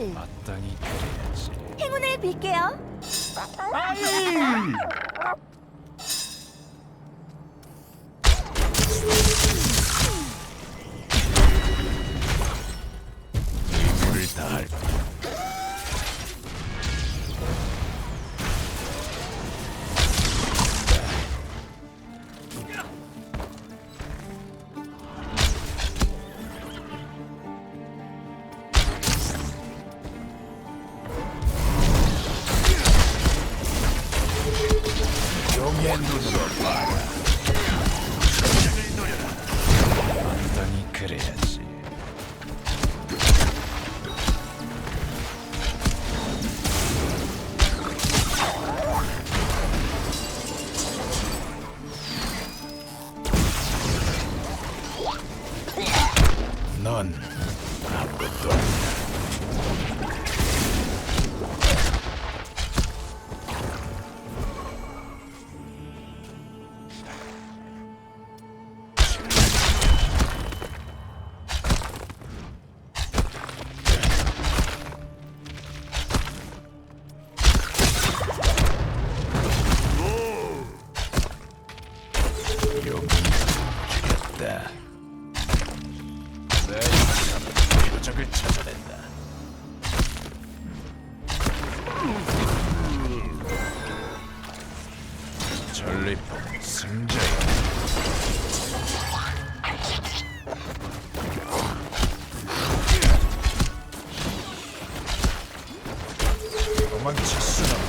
마땅히 행운을 빌게요. 승자. 도망칠 수는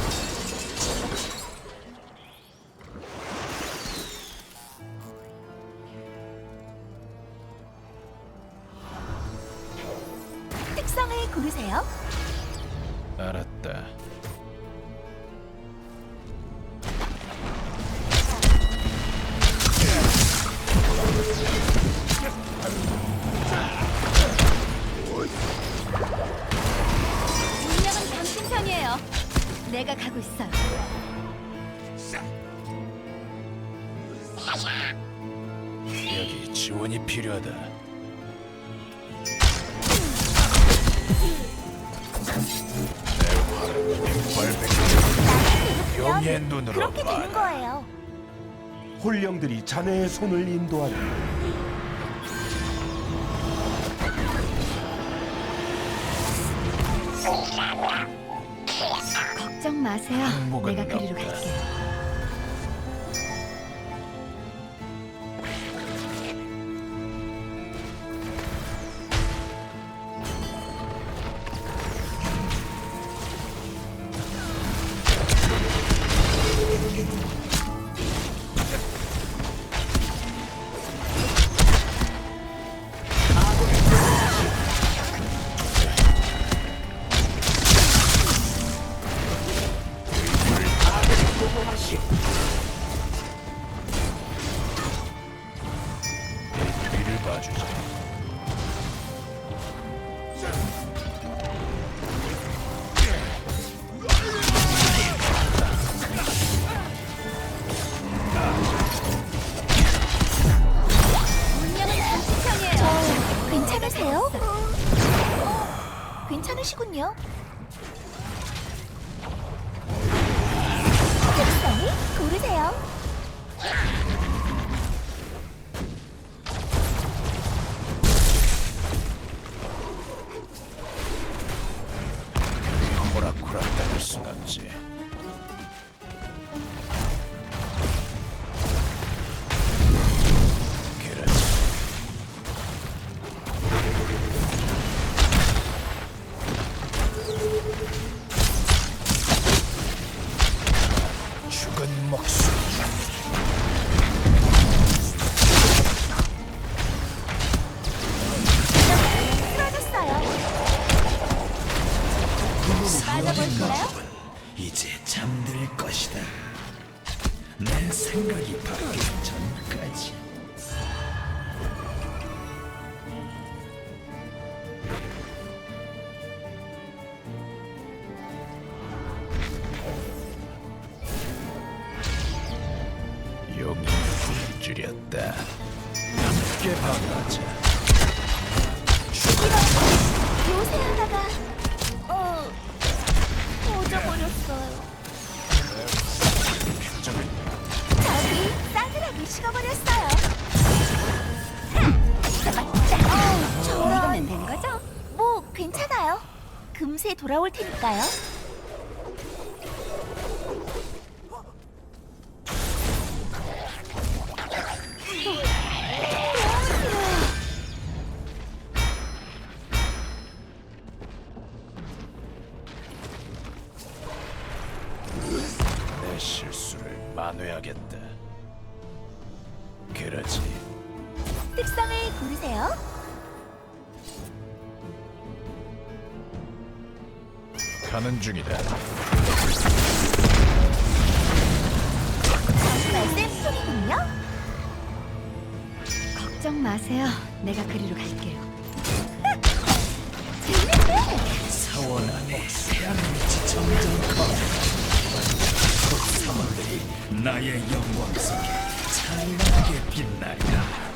병의 눈으로 그렇게 되는 거예요. 홀령들이 자네의 손을 인도하리. 걱정 마세요. 내가 그리로 갈게요. 함께 반하자. 이런 요새 하다가 어... 꺼져버렸어요 저기 싸늘하게 식어버렸어요. 어, 저런. 이거면 되는 거죠? 뭐 괜찮아요. 금세 돌아올 테니까요. 가는 중이다. 정말 쌤통이군요. 걱정 마세요. 내가 그리로 갈게요. 재밌네. 사원 안에 태양빛이 점점 커. 사원들이 나의 영광 속에 찬란하게 빛나리라.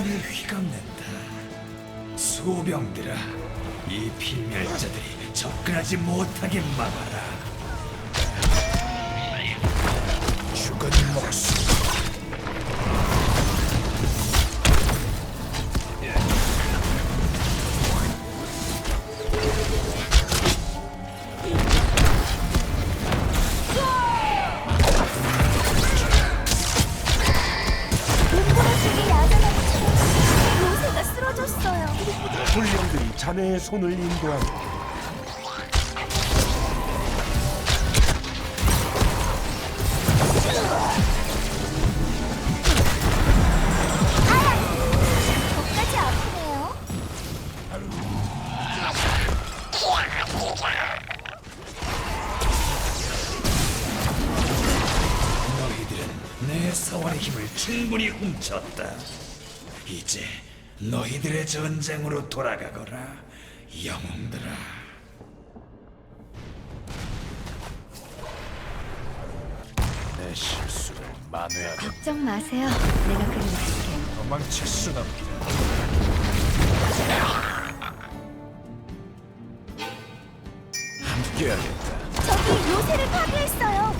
사원을 휘감는다. 소병들아, 이 필멸자들이 접근하지 못하게 막아라. 손을 힘을 충분히 훔쳤다. 이제 너희들의 전쟁으로 돌아가거라, 영웅들아. 내 실수를 만회하겠다. 걱정 마세요. 내가 그리로 갈게요. 도망칠 순 없다. 함께하겠다. 저기 요새를 파괴했어요.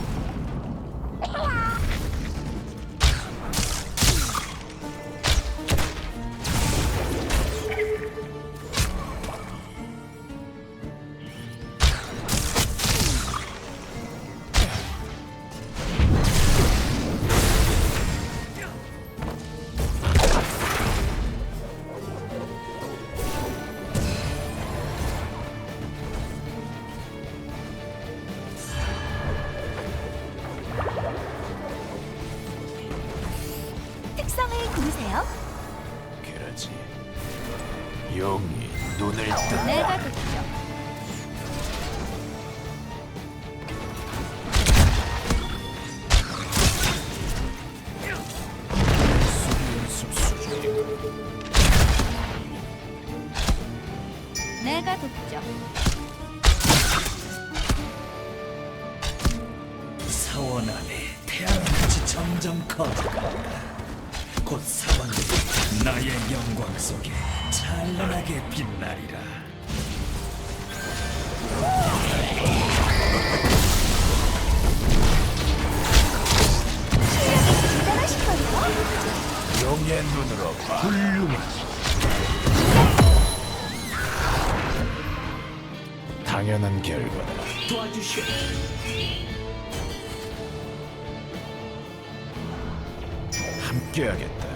점점 커져간다. 곧 사원들이 나의 영광 속에 찬란하게 빛나리라. 용의 눈으로 봐. 훌륭하지. 당연한 결과다. 도와주시오. 함께하겠다.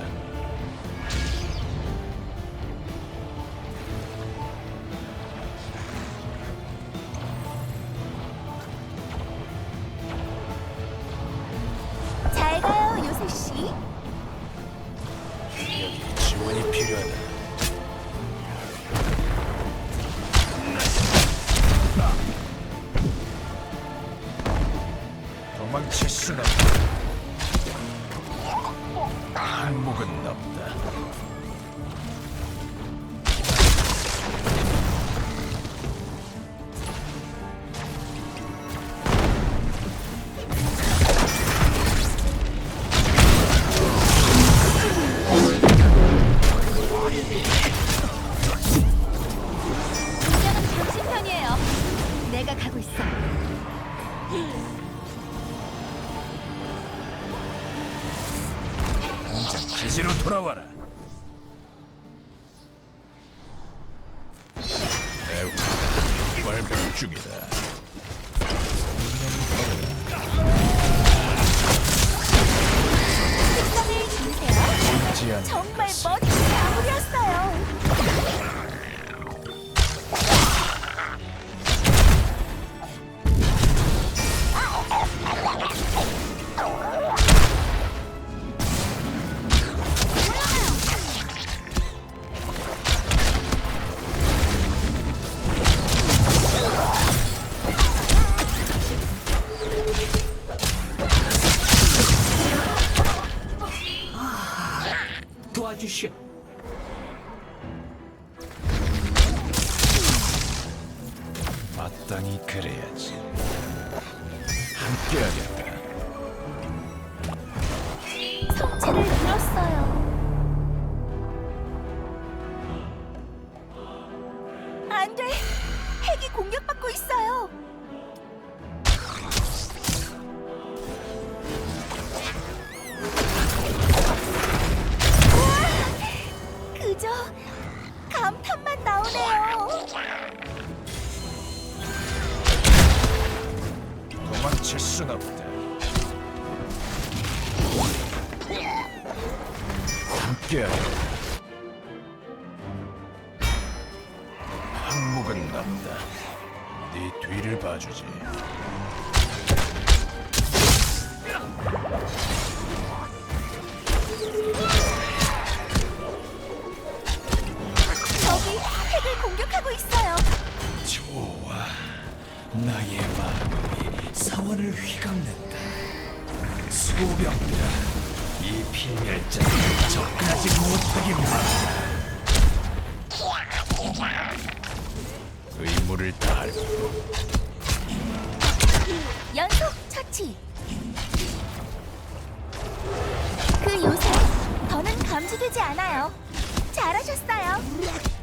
중이다. 정말 멋진 마무리였어요. 성체 나의 마음이 사원을 휘감는다. 소병들아, 이 필멸자를 접근하지 못하게 막아. 의무를 다할 연속 처치. 그 요새 더는 감지되지 않아요. 잘하셨어요.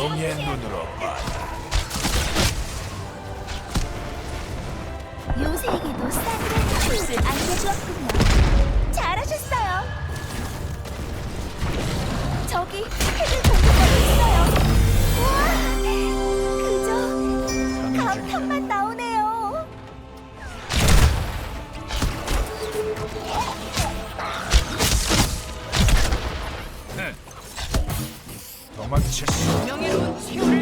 용의 눈으로 봐. 요새에게도 싸늘한 truth를 안겨주었군요. 잘하셨어요. 저기 핵을 명예로운 세월을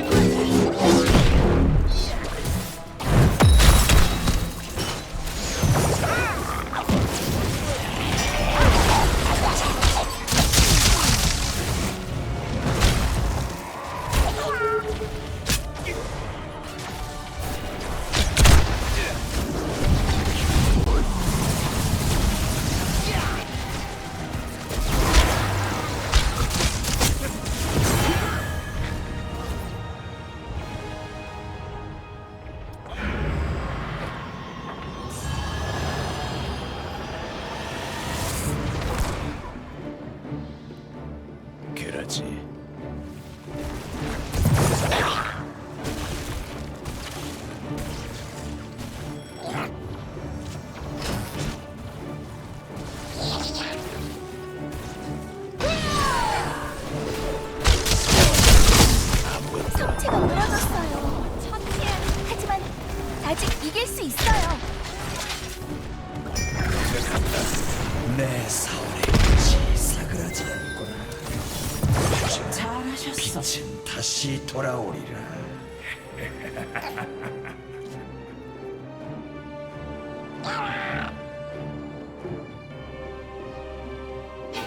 하셨어. 빛은 다시 돌아오리라.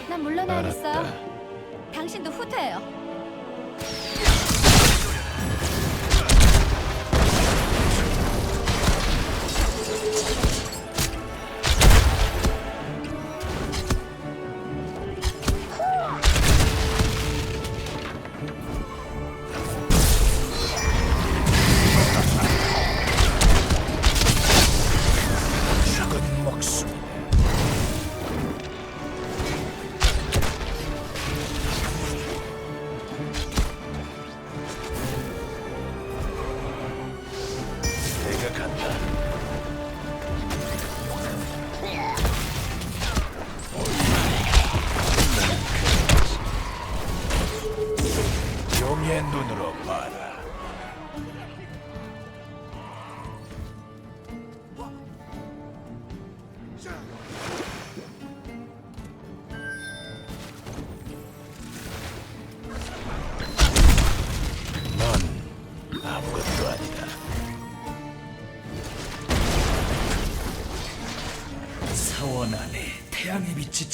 난 물러나야겠어. 알았다. 당신도 후퇴해요.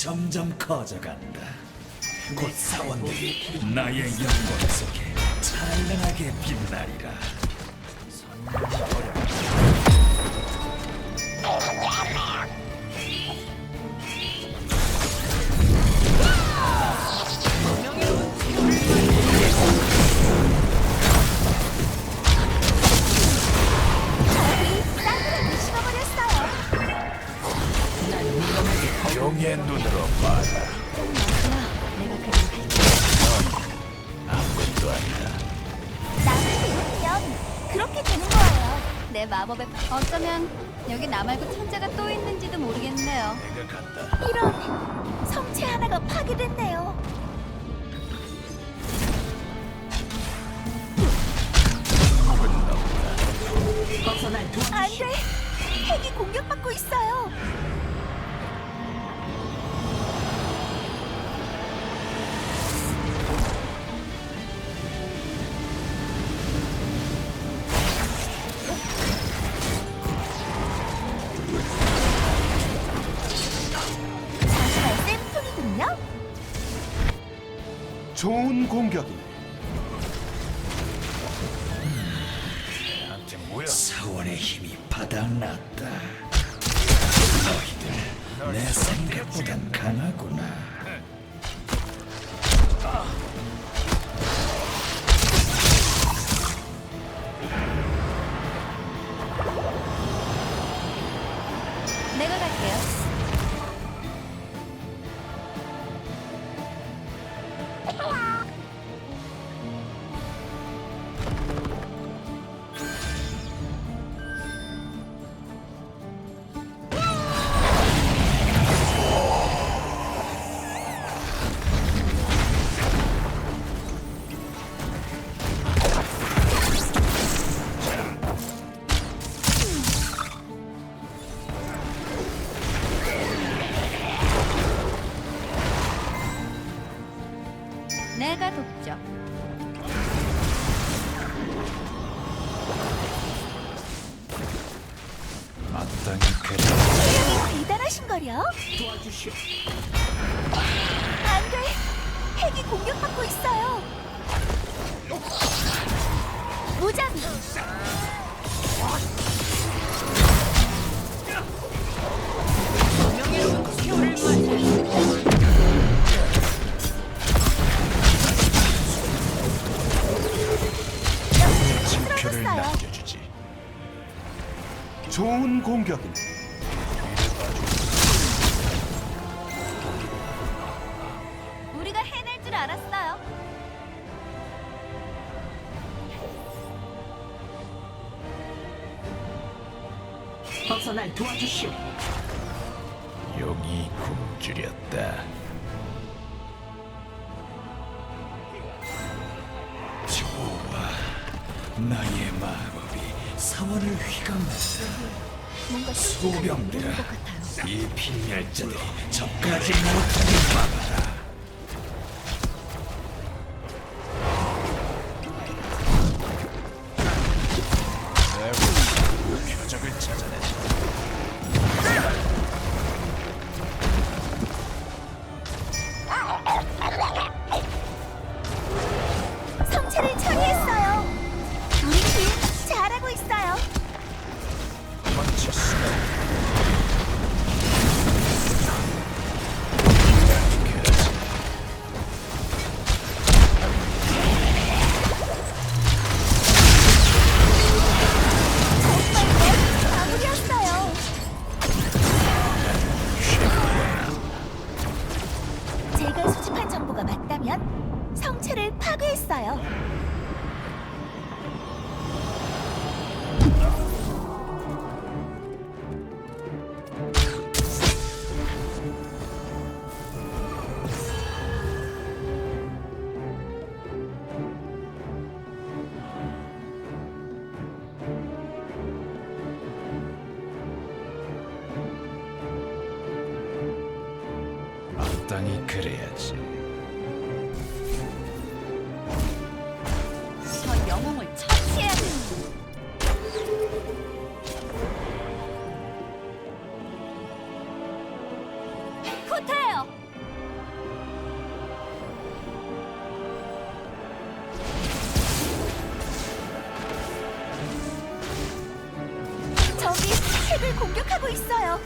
점점 커져간다. 곧 사원들이 나의 영광 속에 찬란하게 빛나리라. 여기 남아있고 천재가 또 있는 mümkün. 도와주시오. 용이 굶주렸다. 좋아, 나의 마법이 사원을 휘감았다. 소병들아, 이 빈혈자들이 적까지 못하게 막아라. 3학년 성체를 파괴했어요. 핵을 공격하고 있어요.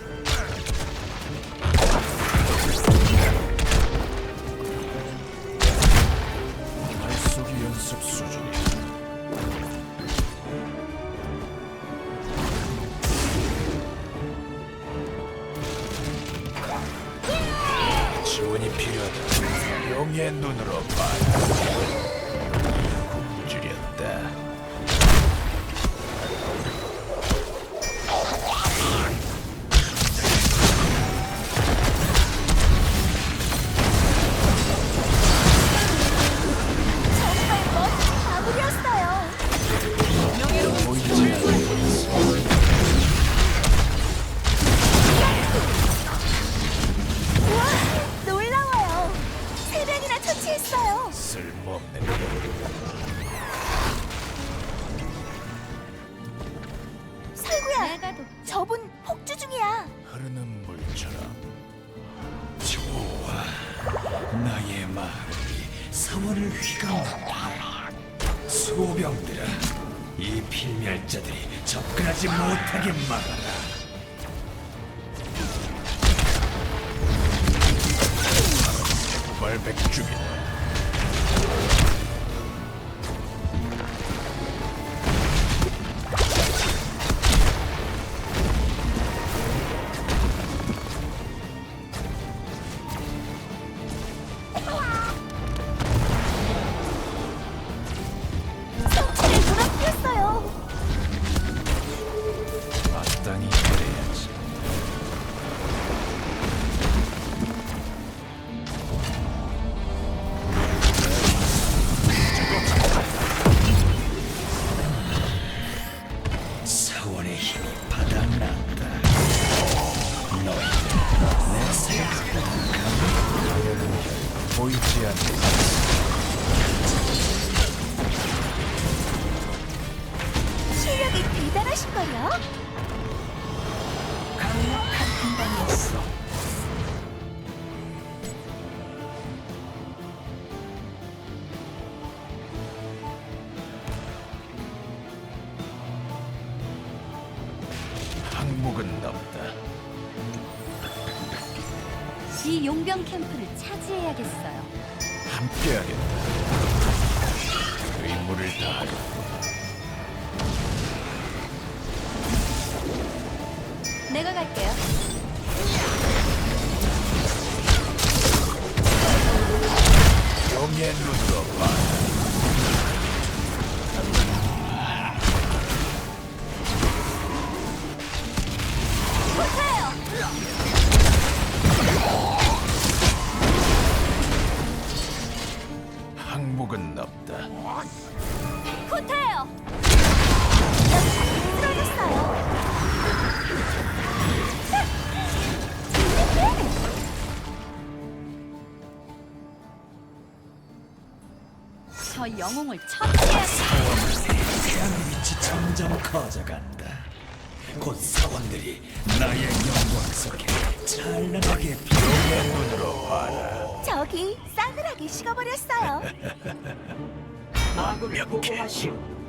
명목은 없다. 지 용병 캠프를 차지해야겠어요. 함께하겠다. 의무를 다하겠다. 내가 갈게요. 영의 눈으로 영웅을 처치해야 미치 점점 커져간다. 곧 사원들이 나의 영광 속에 찬란하게 빛의 눈으로 와라. 저기 싸늘하게 식어버렸어요. 마구 보고하시오.